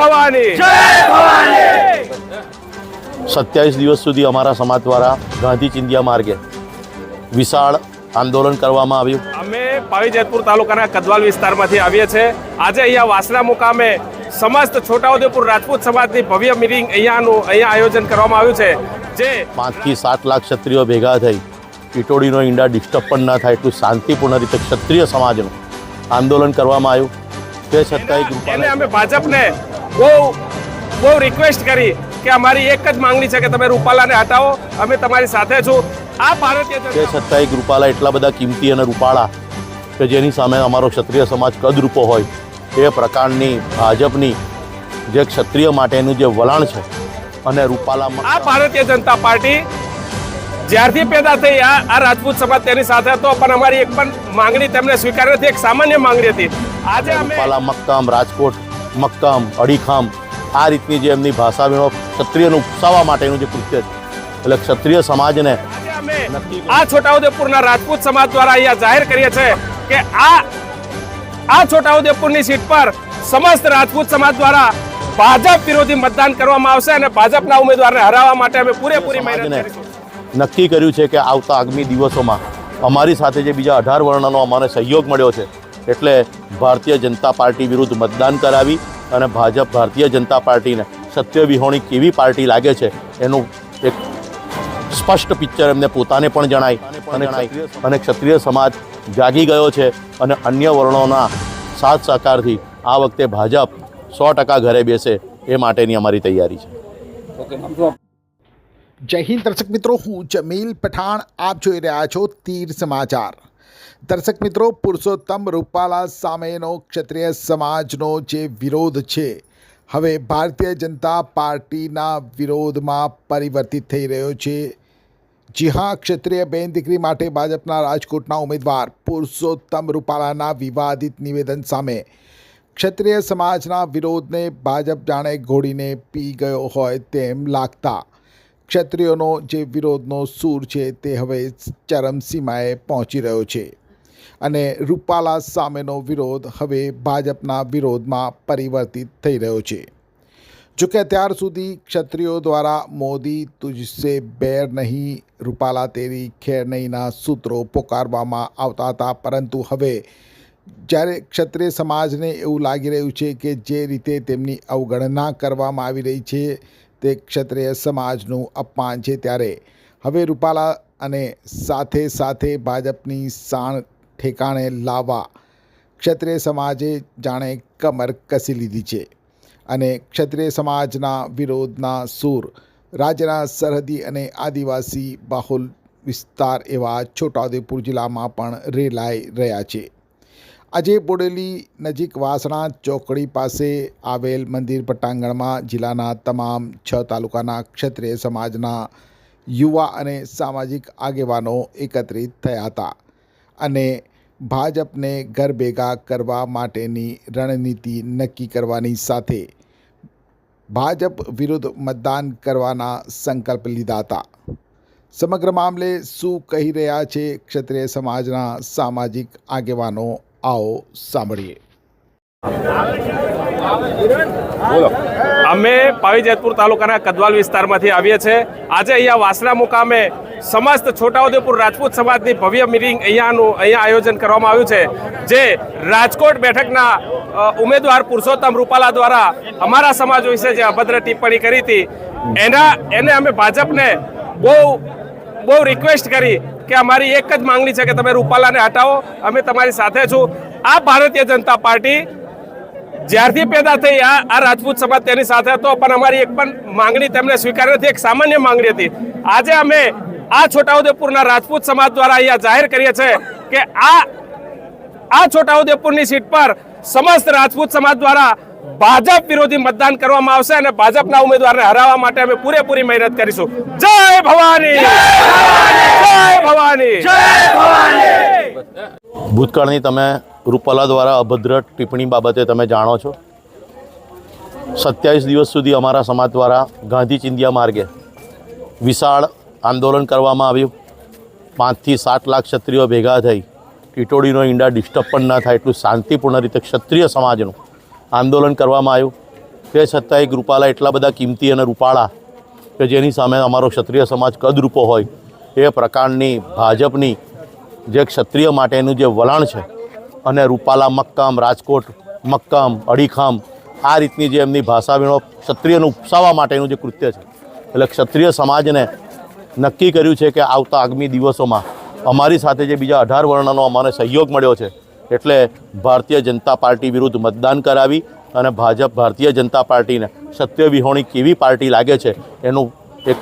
ભવાની! જય ભવાની! સત્યાવીસ દિવસ સુધી અમારા સમાજ દ્વારા ગાંધી ચિંધિયા માર્ગે વિશાળ આંદોલન કરવામાં આવ્યું. અમે પાવી જેતપુર તાલુકાના કદવાલ વિસ્તારમાંથી આવીએ છીએ. આજે અહીંયા વાસણા મુકામે સમસ્ત છોટાઉદેપુર રાજપૂત સમાજની ભવ્ય મિટિંગ અહીંયાનું અહીંયા આયોજન કરવામાં આવ્યું છે. જે પાંચથી સાત લાખ ક્ષત્રિયો ભેગા થઈ ટીટોડીનો ઈંડા ડિસ્ટર્બ પણ ના થાય એટલું શાંતિપૂર્ણ રીતે ક્ષત્રિય સમાજનું આંદોલન કરવામાં આવ્યું. તે છતાંય એને અમે ભાજપને બહુ બહુ રિક્વેસ્ટ કરી કે અમારી એક જ માંગણી છે કે તમે રૂપાલાને હટાવો. અમે તમારી સાથે છું. આ ભારતીય તે છતાંય કૃપાલા એટલા બધા કિંમતી અને રૂપાળા કે જેની સામે અમારો ક્ષત્રિય સમાજ કદરૂપો હોય એ પ્રકારની ભાજપની જે ક્ષત્રિય માટેનું જે વલણ છે અને રૂપાલામાં આ ભારતીય જનતા પાર્ટી જ્યારથી પેદા થઈ આ આ રાજપૂત સમાજ તેની સાથે હતો પણ અમારી એક પણ માંગણી તેમને સ્વીકાર નથી એક સામાન્ય માંગણી હતી. આજે અમે મક્કામ રાજકોટ મક્તમ અડીખામ આ રીતની જે એમની ભાષા ક્ષત્રિયને ઉપસાવવા માટેનું જે કૃત્ય છે. એટલે ક્ષત્રિય સમાજને આ છોટાઉદેપુરના રાજપૂત સમાજ દ્વારા અહીંયા જાહેર કરીએ છીએ કે આ આ છોટાઉદેપુરની સીટ પર સમસ્ત રાજપૂત સમાજ દ્વારા ભાજપ વિરોધી મતદાન કરવામાં આવશે અને ભાજપના ઉમેદવારને હરાવવા માટે અમે પૂરેપૂરી મહેનત કરીશું. નક્કી કર્યું છે કે આવતા આગામી દિવસોમાં અમારી સાથે જે બીજા અઢાર વર્ણનો અમને સહયોગ મળ્યો છે, એટલે ભારતીય જનતા પાર્ટી વિરુદ્ધ મતદાન કરાવી અને ભાજપ ભારતીય જનતા પાર્ટીને સત્ય વિહોણી કેવી પાર્ટી લાગે છે, એનું એક સ્પષ્ટ પિક્ચર એમને પોતાને પણ જણાય અને અને ક્ષત્રિય સમાજ જાગી ગયો છે અને અન્ય વર્ણોના સાથ સહકારથી આ વખતે ભાજપ સો ટકા ઘરે બેસે એ માટેની અમારી તૈયારી છે. જય હિન્દ દર્શક મિત્રો, હું જમીલ પઠાણ, આપ જોઈ રહ્યા છો તીર સમાચાર. દર્શક મિત્રો, પુરુષોત્તમ રૂપાલા સામેનો ક્ષત્રિય સમાજનો જે વિરોધ છે, હવે ભારતીય જનતા પાર્ટીના વિરોધમાં પરિવર્તિત થઈ રહ્યો છે. જી હા, ક્ષત્રિય બેન દીકરી માટે ભાજપના રાજકોટના ઉમેદવાર પુરુષોત્તમ રૂપાલાના વિવાદિત નિવેદન સામે. ક્ષત્રિય સમાજના વિરોધને ભાજપ જાણે ઘોડીને પી ગયો હોય તેમ લાગતા ક્ષત્રિયોનો જે વિરોધનો સૂર છે તે હવે ચરમસીમાએ પહોંચી રહ્યો છે. અને રૂપાલા સામેનો વિરોધ હવે ભાજપના વિરોધમાં પરિવર્તિત થઈ રહ્યો છે. જોકે અત્યાર સુધી ક્ષત્રિયો દ્વારા મોદી તુજસે બેર નહીં, રૂપાલા તેરી ખેર નહીંના સૂત્રો પોકારવામાં આવતા હતા. પરંતુ હવે જ્યારે ક્ષત્રિય સમાજને એવું લાગી રહ્યું છે કે જે રીતે તેમની અવગણના કરવામાં આવી રહી છે તે ક્ષત્રિય સમાજનું અપમાન છે ત્યારે. હવે રૂપાલા અને સાથે સાથે ભાજપની સાણ ઠેકાણે લાવવા ક્ષત્રિય સમાજે જાણે કમર કસી લીધી છે અને ક્ષત્રિય સમાજના વિરોધના સૂર રાજ્યના સરહદી અને આદિવાસી બાહુલ વિસ્તાર એવા છોટાઉદેપુર જિલ્લામાં પણ રેલાઈ રહ્યા છે. આજે બોડેલી નજીક વાસણા ચોકડી પાસે આવેલ મંદિર પટાંગણમાં જિલ્લાના તમામ છ તાલુકાના ક્ષત્રિય સમાજના યુવા અને સામાજિક આગેવાનો એકત્રિત થયા હતા અને ભાજપને ઘર ભેગા કરવા માટેની રણનીતિ નક્કી કરવાની સાથે ભાજપ વિરુદ્ધ મતદાન કરવાના સંકલ્પ લીધા હતા. સમગ્ર મામલે શું કહી રહ્યા છે ક્ષત્રિય સમાજના સામાજિક આગેવાનો? આવો સાંભળીએ. અમે પાવી જેતપુર તાલુકાના કદવાલ વિસ્તારમાંથી આવીએ છીએ. આજે અહીંયા વાસણા મુકામે સમસ્ત છોટાઉદેપુર રાજપૂત સમાજની ભવ્ય મિટિંગ અહીંયાનું અહીંયા આયોજન કરવામાં આવ્યું છે. જે રાજકોટ બેઠકના ઉમેદવાર પુરુષોત્તમ રૂપાલા દ્વારા અમારા સમાજ વિશે જે અભદ્ર ટિપ્પણી કરી હતી, એના, એને અમે ભાજપને બહુ બહુ રિક્વેસ્ટ કરી કે અમારી એક જ માંગણી છે કે તમે રૂપાલાને હટાવો. અમે તમારી સાથે છું. આ ભારતીય જનતા પાર્ટી જ્યારથી પેદા થઈ આ આ રાજપૂત સમાજ તેની સાથે હતો, પણ અમારી એક પણ માંગણી તેમણે સ્વીકારી નથી. એક સામાન્ય માંગણી હતી. આજે અમે આ છોટાઉદેપુરના રાજપૂત સમાજ દ્વારા અહીંયા જાહેર કરીએ છીએ કે આ આ છોટાઉદેપુરની સીટ પર સમસ્ત રાજપૂત સમાજ દ્વારા ભાજપ વિરોધી મતદાન કરવામાં આવશે અને ભાજપના ઉમેદવારને હરાવવા માટે અમે પૂરેપૂરી મહેનત કરીશું. જય ભવાની! જય ભવાની! ભૂતકાળની તમે રૂપાલા દ્વારા અભદ્ર ટિપ્પણી બાબતે તમે જાણો છો? સત્યાવીસ દિવસ સુધી અમારા સમાજ દ્વારા ગાંધી ચિંધિયા માર્ગે વિશાળ આંદોલન કરવામાં આવ્યું. પાંચથી સાત લાખ ક્ષત્રિયો ભેગા થઈ. ટીટોડીનો ઈંડા ડિસ્ટર્બ પણ ના થાય એટલું શાંતિપૂર્ણ રીતે ક્ષત્રિય સમાજનું આંદોલન કરવામાં આવ્યું. તે છતાંય રૂપાલા એટલા બધા કિંમતી અને રૂપાળા કે જેની સામે અમારો ક્ષત્રિય સમાજ કદરૂપો હોય, એ પ્રકારની ભાજપની જે ક્ષત્રિય માટેનું જે વલણ છે અને રૂપાલા મક્કામ, રાજકોટ મક્કામ, અડીખામ, આ રીતની જે એમની ભાષાવીણો ક્ષત્રિયને ઉપસાવવા માટેનું જે કૃત્ય છે. એટલે ક્ષત્રિય સમાજને નક્કી કર્યું છે કે આવતા આગામી દિવસોમાં અમારી સાથે જે બીજા અઢાર વર્ણનો અમારે સહયોગ મળ્યો છે એટલે ભારતીય જનતા પાર્ટી વિરુદ્ધ મતદાન કરાવી અને ભાજપ ભારતીય જનતા પાર્ટીને સત્યવિહોણી કેવી પાર્ટી લાગે છે એનું એક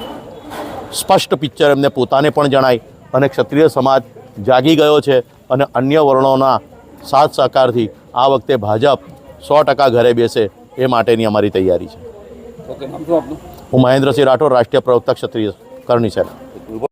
સ્પષ્ટ પિક્ચર એમને પોતાને પણ જણાય અને ક્ષત્રિય સમાજ જાગી ગયો છે અને અન્ય વર્ણોના સાથ સહકારથી આ વખતે ભાજપ સો ટકા ઘરે બેસે એ માટેની અમારી તૈયારી છે. હું મહેન્દ્રસિંહ રાઠોડ રાષ્ટ્રીય પ્રવક્તા ક્ષત્રિય કરણી સાહેબ